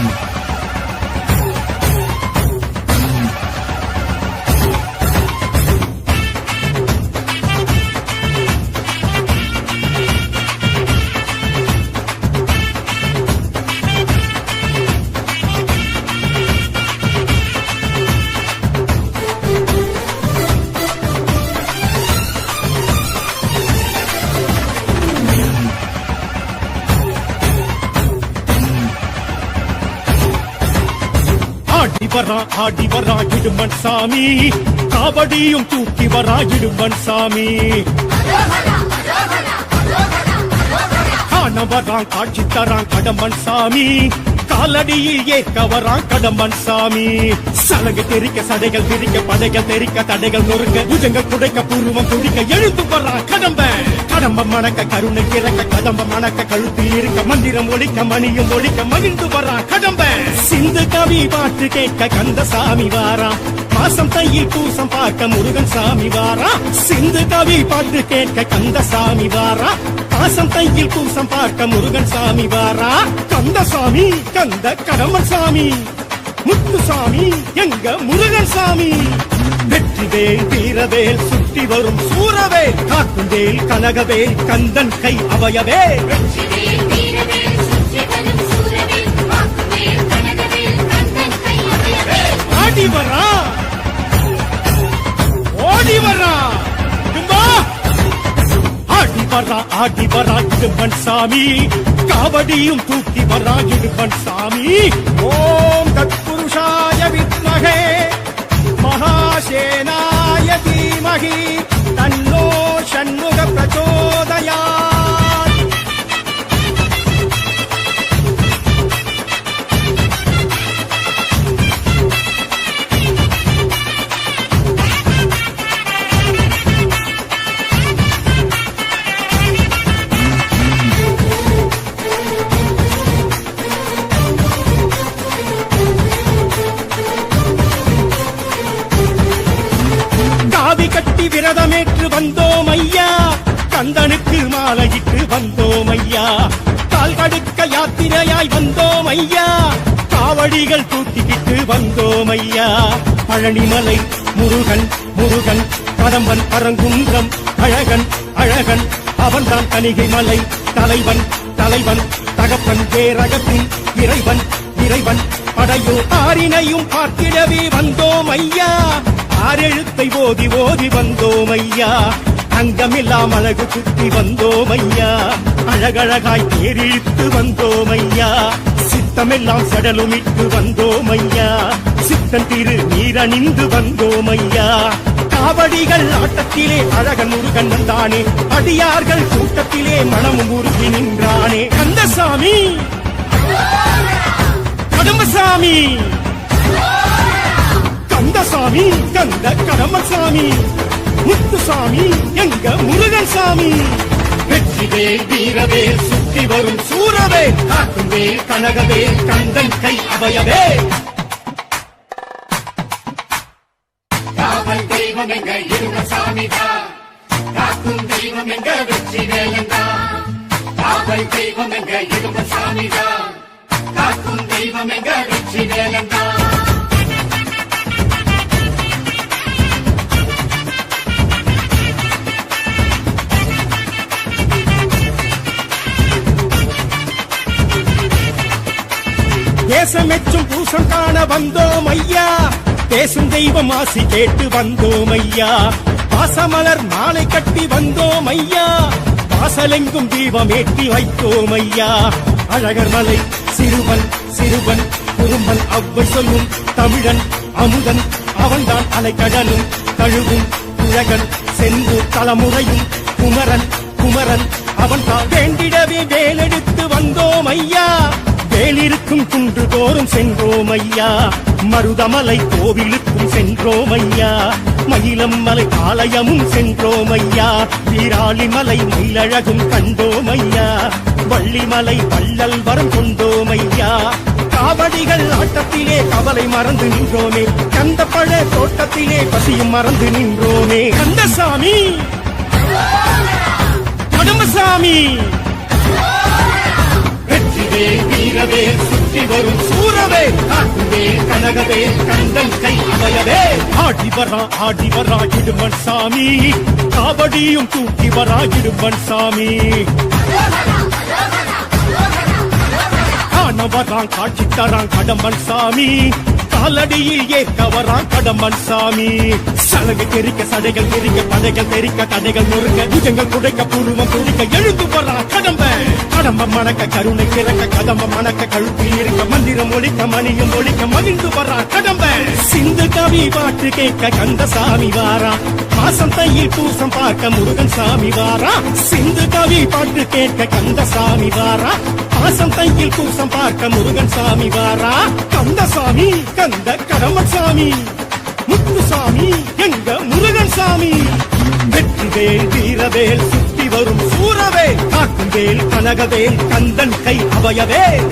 ஆடி வரா ஆடி வரா இடுமன் சாமி. காவடியும் தூக்கி வரா இடுமன் சாமி. காண வரான் காட்சி தரான் கடமன் சாமி. காலடியில் ஏக்க வரான் கடம்பன் சாமி. சலங்கு தெரிக்க சடைகள் தெரிக்க படைகள் தெரிக்க தடைகள் நொறுக்க புஜங்கள் குடைக்க பூர்வம் துடிக்க எழுந்து வர்றான் கடம்பன். கடம்ப மணக்க கருணை இறக்க கதம்ப மணக்க கழுத்து இருக்க மந்திரம் ஒழிக்க மணியும் ஒழிக்க மகிழ்ந்து வர்றான் கடம்பன். சிந்து கவி பாட்டு கேட்க கந்த சாமி வாரான் மாசம் தையில் பூசம் பார்க்க முருகன் சாமி வாரா. சிந்து கவி பாட்டு கேட்க கந்தசாமி வாரா. மாசம் தையில் பூசம் பார்க்க முருகன் சாமி வாரா. கந்தசாமி கந்த கடம்பன் சாமி. முத்துசாமி எங்க முருகன் சாமி. வெற்றிவேல் வீரவேல் சுற்றி வரும் சூரவேல் காக்குந்தேல் கனகவேல் கந்தன் கை அவயவே. வெற்றிவேல் வீரவேல் ஆடி வரா இடும்பன் சாமி காவடியும் தூக்கி வரா இடும்பன் சாமி ஓம் தத்புருஷாய வித்மகே மகாசேனாய தீமகி வந்தோம் ஐயா கந்தனுக்கு மாலையிட்டு வந்தோம் ஐயா கால் கடுக்க யாத்திரையாய் வந்தோம் ஐயா காவடிகள் தூக்கிக்கிட்டு வந்தோம் ஐயா பழனிமலை முருகன் முருகன் கடம்பன் பரங்குன்றம் அழகன் அழகன் அவன்தான் தணிகை மலை தலைவன் தலைவன் தகப்பன் பேரகத்தின் இறைவன். இறைவன் படையும் ஆறினையும் பார்த்திடவே வந்தோம் ஐயா. ஆறெழுத்தை ஓதி ஓதி வந்தோம் ஐயா. தங்கமில்லாம் அழகு சுத்தி வந்தோம் ஐயா. அழகழகாய் தேரிழித்து வந்தோம் ஐயா. சித்தமெல்லாம் சடலுமிட்டு வந்தோம் ஐயா. சித்தன் திரு நீரணிந்து வந்தோம் ஐயா. காவடிகள் ஆட்டத்திலே அழகன் முருகன் வந்தானே. அடியார்கள் கூட்டத்திலே மனமும் உருகி நின்றானே. கந்தசாமி! கடம்பசாமி கந்தசாமி கந்த கடம்பசாமி முத்துசாமி எங்க முருகன் சாமி வெற்றிவேல் வீரவேல் சுத்தி வரும் சூரவேல் காக்குவேல் கனகவேல் கந்தன் கை அபயவே. காவல் தெய்வம் எங்க இருவ சாமிதான் காக்கும் தெய்வம் எங்க வெற்றி வேலந்தான் காவல் தெய்வம் எங்க இரும சாமி தான் காக்கும் தெய்வம் எங்க வெற்றி வேலந்தான் தேசமெச்சும் பூசம் காண வந்தோம் ஐயா. பேசும் தெய்வம் ஆசி கேட்டு வந்தோம் ஐயா. பாசமலர் மாலை கட்டி வந்தோம் ஐயா. வாசலெங்கும் தீபம் ஏற்றி வைத்தோம் ஐயா. அழகர் மலை சிறுவன் சிறுவன் குறும்பன் அவ்வை சொல்லும் தமிழன் அமுதன். அவன்தான் அலைக்கடலும் கழுவும் குழகன் செந்து தலைமுறையும் குமரன் குமரன். அவன் தான் வேண்டிடவே வேலெடுத்து வந்தோம் ஐயா. வேலிருக்கும் குன்று தோறும் சென்றோம் ஐயா. மருதமலை கோவிலுக்கும் சென்றோம் ஐயா. மயிலம் மலை ஆலயமும் சென்றோம் ஐயா வீராளிமலை மயிலழகும் கண்டோம் ஐயா வள்ளிமலை வள்ளல் வரம் கொண்டோம் ஐயா காவடிகள் ஆட்டத்திலே கவலை மறந்து நின்றோமே. கந்த பழ தோட்டத்திலே பசியும் மறந்து நின்றோமே. கந்தசாமி! கடம்பசாமி வெற்றிவே வீரவே சுற்றி வரும் சூரவே. காட்டுவே கனகவே கந்தன் கை அமையவே ஆடி வரா ஆடி வரா இடுமன் சாமி. காவடியும் தூக்கி வரா இடுமன் சாமி. காண வரான் காட்சி தரான் கடம்பன் சாமி. காலடியில் ஏற்க வரான் கடம்பன் சாமி. சலகு தெரிக்க சடைகள் தெரிக்க படைகள் தெரிக்க கதைகள் நொறுக்க புஜங்கள் குடைக்க புருவம் துடிக்க கடம்ப மணக்க கருணை கிறக்க கதம்ப மணக்க கழுத்தில் இருக்க மந்திரம் ஒழிக்க மணியும் ஒழிக்க மகிழ்ந்து வரா கடம்ப. சிந்து கவி பாட்டு கேட்க கந்த சாமி வாரா. மாசம் தையில் பூசம் பார்க்க முருகன் சாமி வாரா. சிந்து கவி பாட்டு கேட்க கந்த சாமி வாரா. மாசம் தையில் பூசம் பார்க்க முருகன் சாமி வாரா. கந்த சாமி கந்த கடம்பன் சாமி. முத்துசாமி எங்க முருகன் சாமி. வெற்றிவேல் வீரவேல் சுத்தி வரும் சூரவேல் வேல் கனகவேல் கந்தன் கை அபயவேல்